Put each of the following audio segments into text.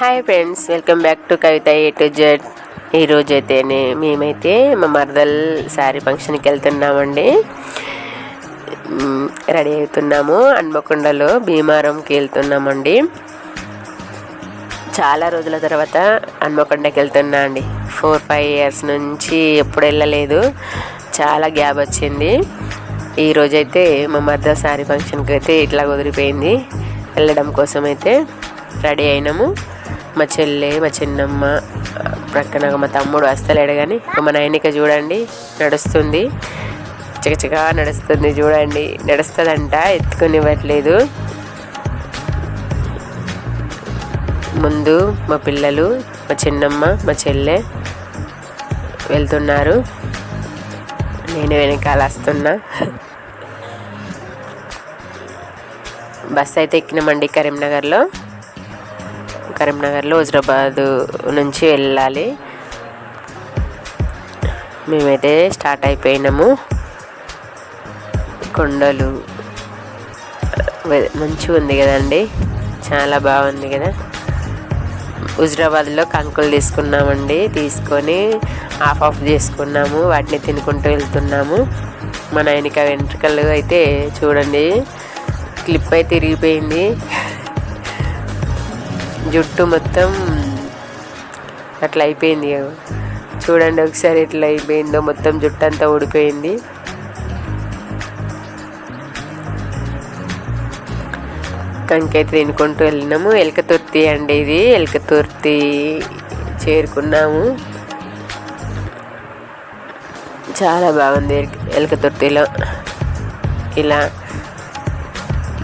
Hi friends welcome back to Kavitha A to Z ఈరోజు అయితే మేమైతే మా మరదల్ శారీ ఫంక్షన్కి వెళ్తున్నామండి. రెడీ అవుతున్నాము. హన్మకొండలో భీమారంకి వెళ్తున్నామండి. చాలా రోజుల తర్వాత హన్మకొండకి వెళ్తున్నా అండి. ఫోర్ ఫైవ్ ఇయర్స్ నుంచి ఎప్పుడు వెళ్ళలేదు. చాలా గ్యాప్ వచ్చింది. ఈ రోజైతే మా మరదల్ శారీ ఫంక్షన్కి అయితే ఇట్లా కుదిరిపోయింది. వెళ్ళడం కోసం అయితే రెడీ అయినాము. మా చెల్లె మా చిన్నమ్మ ప్రక్కన మా తమ్ముడు వస్తలేడు కానీ మా నైనిక చూడండి నడుస్తుంది. చికచిగా నడుస్తుంది చూడండి. నడుస్తుందంట ఎత్తుకొనివ్వట్లేదు. ముందు మా పిల్లలు మా చిన్నమ్మ మా చెల్లె వెళ్తున్నారు. నేను వెనకాల వస్తున్నా. బస్ అయితే ఎక్కినామండి కరీంనగర్లో. కరీంనగర్లో హుజరాబాద్ నుంచి వెళ్ళాలి. మేమైతే స్టార్ట్ అయిపోయినాము. కొండలు మంచిగా ఉంది కదండి. చాలా బాగుంది కదా. హుజరాబాద్లో కంకులు తీసుకున్నామండి. తీసుకొని ఆఫ్ ఆఫ్ చేసుకున్నాము. వాటిని తినుకుంటూ వెళ్తున్నాము. మన వెనుక వెంట్రుకలు అయితే చూడండి. క్లిప్ అయితే తిరిగిపోయింది. జుట్టు మొత్తం అట్లా అయిపోయింది. చూడండి ఒకసారి ఎట్లా అయిపోయిందో మొత్తం జుట్టు అంతా ఊడిపోయింది. కంకైతే తినుకుంటూ వెళ్ళినాము. ఎలకతుర్తి అండి ఇది. ఎలకతుర్తి చేరుకున్నాము. చాలా బాగుంది ఎలక- ఎలకతుర్తిలో ఇలా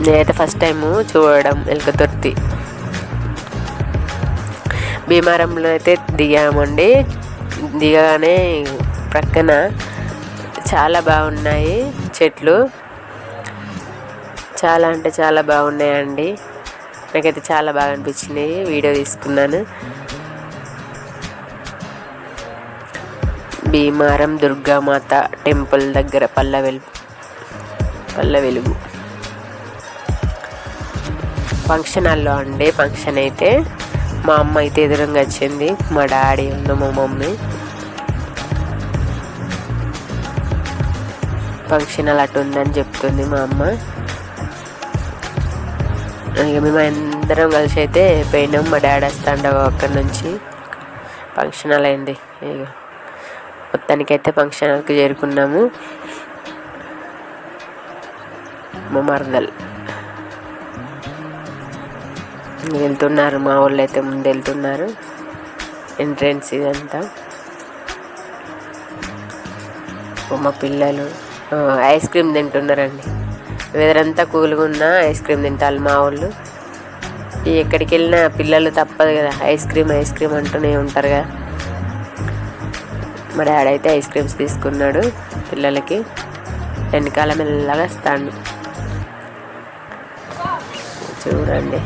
నేనైతే ఫస్ట్ టైము చూడడం ఎలకతుర్తి భీమారంలో అయితే దిగామండి. దిగగానే ప్రక్కన చాలా బాగున్నాయి చెట్లు. చాలా అంటే చాలా బాగున్నాయండి. నాకైతే చాలా బాగా అనిపించినాయి వీడియో తీసుకున్నాను. భీమారం దుర్గామాత టెంపుల్ దగ్గర పల్ల వెలుగు పల్ల వెలుగు ఫంక్షన్ హాల్లో అండి ఫంక్షన్ అయితే. మా అమ్మ అయితే ఎదురంగా వచ్చింది. మా డాడీ ఉంది మా మమ్మీ. ఫంక్షన్ హాల్ అటు ఉందని చెప్తుంది మా అమ్మ. ఇక మేము అందరం కలిసి అయితే పోయినాం. మా డాడీ వస్తాండ అక్కడి నుంచి. ఫంక్షన్ హాల్ అయింది. ఇక మొత్తానికైతే ఫంక్షన్ హాల్కి చేరుకున్నాము. మా మరదలు. వెళ్తున్నారు. మా వాళ్ళు అయితే ముందు వెళ్తున్నారు ఎంట్రెన్స్ ఇదంతా మా పిల్లలు ఐస్ క్రీమ్ తింటున్నారండి. వెదర్ అంతా కూల్గా ఉన్నా ఐస్ క్రీమ్ తింటారు మా వాళ్ళు. ఎక్కడికి వెళ్ళినా పిల్లలు తప్పదు కదా. ఐస్ క్రీమ్ ఐస్ క్రీమ్ అంటూనే ఉంటారు కదా. మా డాడీ అయితే ఐస్ క్రీమ్స్ తీసుకున్నాడు పిల్లలకి. వెనకాల మెల్లగా వస్తాను చూడండి.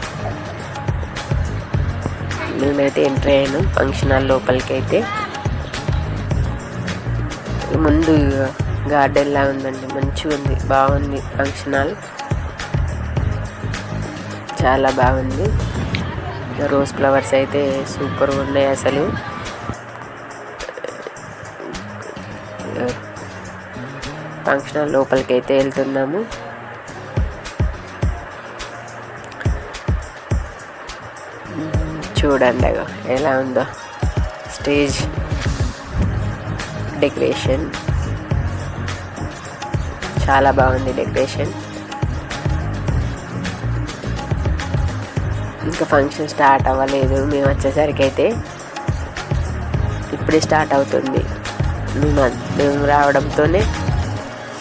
మేమైతే ఎంట్రీ అయ్యాను. ఫంక్షన్ హాల్ లోపలికి అయితే ముందు గార్డెన్ లా ఉందండి. మంచిగా ఉంది. బాగుంది ఫంక్షన్ హాల్. చాలా బాగుంది. రోజ్ ఫ్లవర్స్ అయితే సూపర్ ఉన్నాయి అసలు. ఫంక్షన్ హాల్ లోపలికి అయితే వెళ్తున్నాము. చూడండి ఎలా ఉందో. Stage decoration. చాలా బాగుంది డెకరేషన్. ఇంకా ఫంక్షన్ స్టార్ట్ అవ్వలేదు. మేము వచ్చేసరికి అయితే ఇప్పుడే స్టార్ట్ అవుతుంది. మేము మేము రావడంతోనే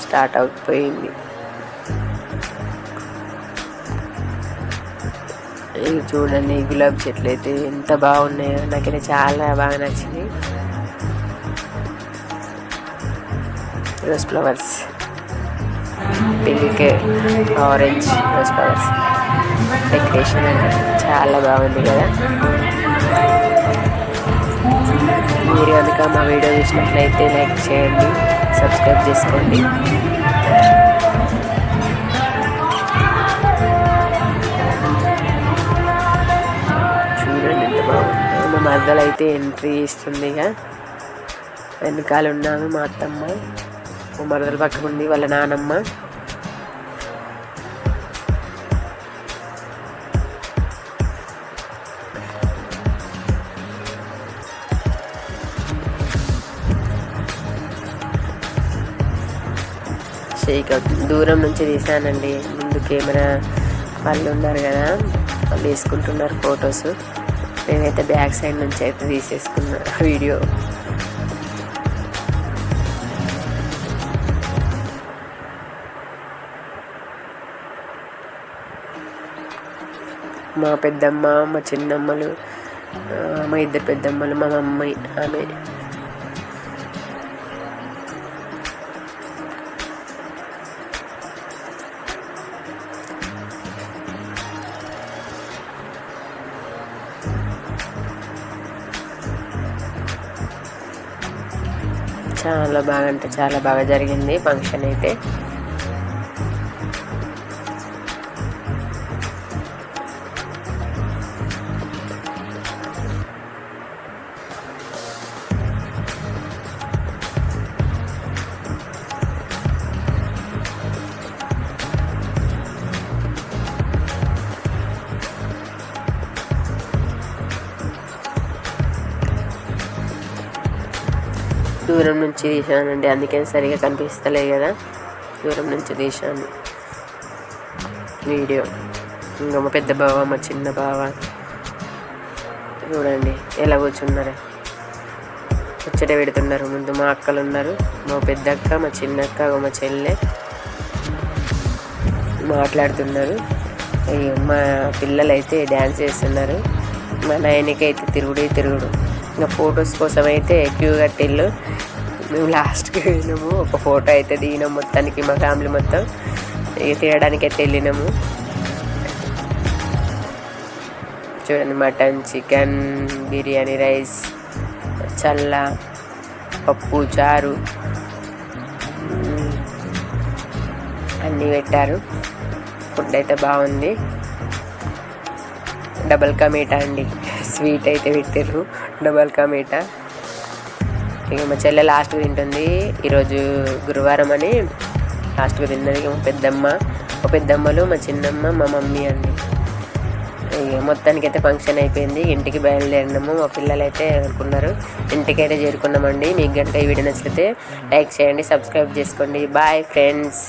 స్టార్ట్ అయిపోయింది. ఇవి చూడండి గులాబీ చెట్లు అయితే ఎంత బాగున్నాయో. నాకైతే చాలా బాగా నచ్చింది. Rose flowers pink orange rose flowers decoration చాలా బాగుంది కదా. మీరు కనుక మా వీడియో చూసినట్లయితే లైక్ చేయండి సబ్స్క్రైబ్ చేసుకోండి. మధ్యలో అయితే ఎంట్రీ ఇస్తుంది ఇక? వెనకాల ఉన్నాము మా అత్తమ్మ మా మరదల పక్కన ఉంది వాళ్ళ నానమ్మ. షేక్ దూరం నుంచి తీసానండి ముందు కెమెరా వాళ్ళు ఉన్నారు కదా వాళ్ళు వేసుకుంటున్నారు ఫొటోస్. నేనైతే బ్యాక్ సైడ్ నుంచి అయితే తీసేసుకున్నా వీడియో. మా పెద్దమ్మ మా చిన్నమ్మలు మా ఇద్దరు పెద్దమ్మలు మా మమ్మీ ఆమె. చాలా బాగా అంటే చాలా బాగా జరిగింది. ఫంక్షన్ అయితే. దూరం నుంచి తీసానండి అందుకే సరిగా కనిపిస్తలే కదా. దూరం నుంచి తీశాను. వీడియో. ఇంకా మా పెద్ద బావ మా చిన్న బావ. చూడండి ఎలా కూర్చున్నారు? ముచ్చట పెడుతున్నారు. ముందు మా అక్కలు ఉన్నారు మా పెద్ద అక్క మా చిన్న అక్క మా చెల్లె మాట్లాడుతున్నారు. అయ్యో, మా పిల్లలు అయితే డ్యాన్స్ చేస్తున్నారు. మా నాయనకైతే అయితే తిరుగుడు. ఇంకా ఫొటోస్ కోసం అయితే క్యూ కట్టిల్లు మేము లాస్ట్కి వెళ్ళినాము. ఒక ఫోటో అయితే దిగినాం మొత్తానికి మా ఫ్యామిలీ మొత్తం. ఇక తినడానికి అయితే వెళ్ళినాము. చూడండి మటన్ చికెన్ బిర్యానీ రైస్ చల్ల పప్పు చారు. అన్నీ పెట్టారు. ఫుడ్ అయితే బాగుంది. డబల్ కమీటా అండి. స్వీట్ అయితే పెట్టారు డబల్ కమీటా. ఇక మా చెల్లె లాస్ట్గా తింటుంది. ఈరోజు గురువారం అని లాస్ట్గా తిన్నది ఇక మా పెద్దమ్మ. మా పెద్దమ్మలు మా చిన్నమ్మ మా మమ్మీ అండి. ఇక మొత్తానికి అయితే ఫంక్షన్ అయిపోయింది. ఇంటికి బయలుదేరినాము. మా పిల్లలు అయితే అనుకున్నారు ఇంటికి అయితే చేరుకున్నామండి. మీకు గంట ఈ వీడియో నచ్చితే లైక్ చేయండి సబ్స్క్రైబ్ చేసుకోండి. Bye friends